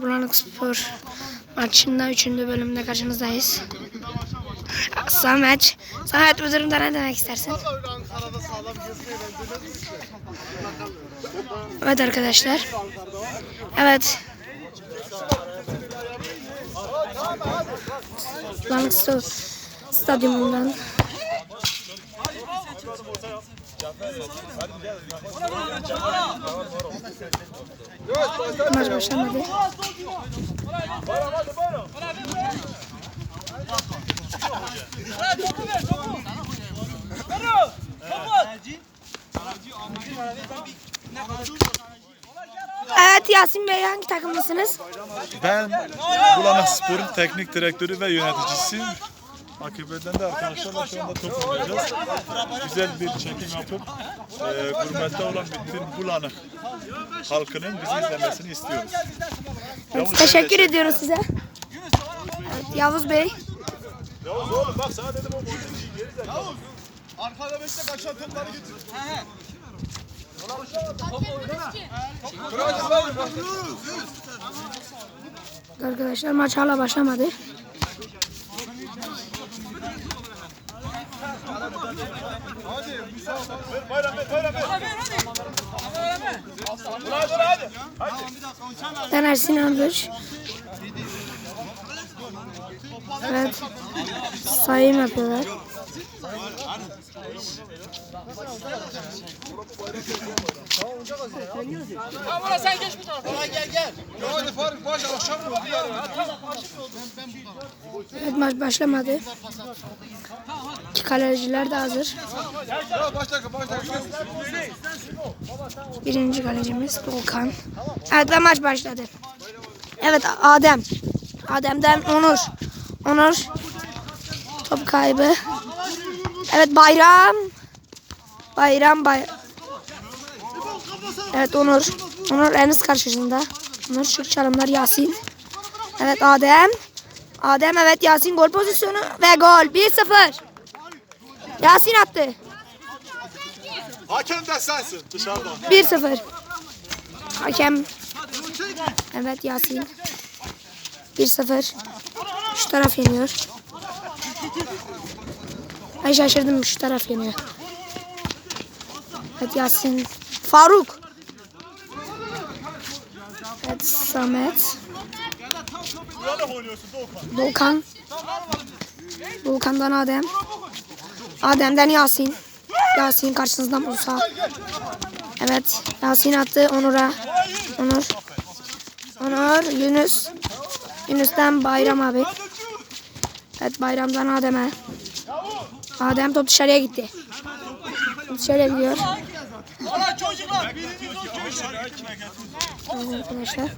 Bulanık Spor maçında 3. bölümde karşınızdayız. Samet, Samet bu durumda ne demek istersin? Evet arkadaşlar. Evet. Bulanık Spor stadyumundan maç başlamadı. Evet Yasin Bey hangi takımlısınız? Ben Bulanık Spor'un teknik direktörü ve yöneticisiyim. AKP'den de arkadaşlarla şu anda. Güzel bir çekim yapıp e, gurbette olan bütün Bulanık halkının bizi izlemesini istiyoruz. Yavuz, Teşekkür de- ediyoruz size. Evet, Yavuz Bey. Yavuz oğlum bak sana dedim o boyun geri zekalı. Arkada bekle kaçan topları getir. Arkadaşlar maç hala başlamadı. Bayram ver, bayram ver. Hadi hadi. Hadi. Taner Sinan Böç. Evet. Sayım yapıyorlar. Evet maç başlamadı. İki kaleciler de hazır. Birinci kalecimiz Volkan. Evet ve maç başladı. Evet Adem. Adem'den Onur. Onur. Top kaybı. Evet Bayram. Bayram bay. Evet Onur. Onur Enes karşısında. Onur şık çalımlar Yasin. Evet Adem. Adem evet Yasin gol pozisyonu ve gol. 1-0. Yasin attı. Hakem de sensin dışarıda. 1-0. Hakem. Evet Yasin. 1-0. Şu taraf yeniyor. Ay şaşırdım şu taraf yeniyor. Evet Yasin. Faruk. Evet Samet. Volkan. Volkan'dan Adem. Adem'den Yasin. Yasin karşınızda Musa. Evet. Yasin attı Onur'a. Onur. Onur. Yunus. Yunus'tan Bayram abi. Evet Bayram'dan Adem'e. Adem top dışarıya gitti. Top dışarıya gidiyor. Evet arkadaşlar.